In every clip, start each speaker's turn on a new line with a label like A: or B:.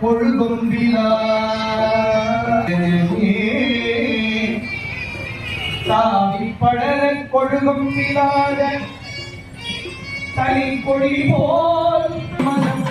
A: பொழுதும் தாவி படர கொழுகும் விழாத தனி கொடி போல். மனம்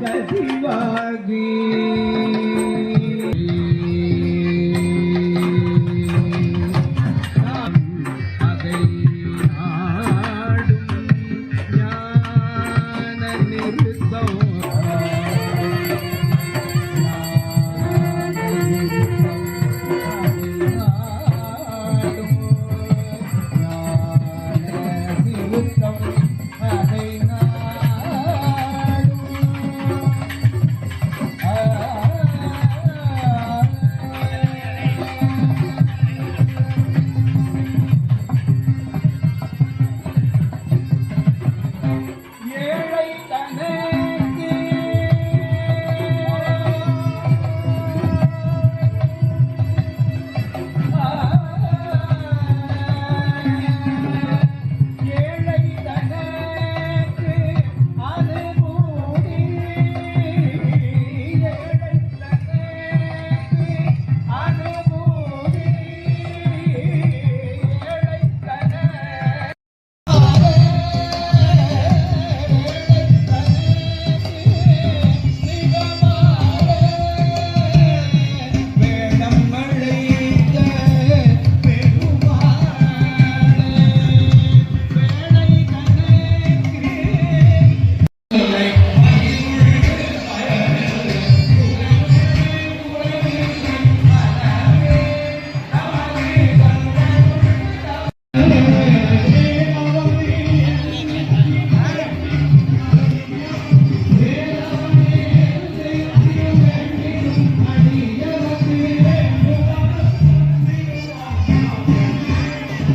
A: சிவாஜி அதை நாடும் ஞான நிறுத்தம்.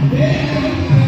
A: Deus.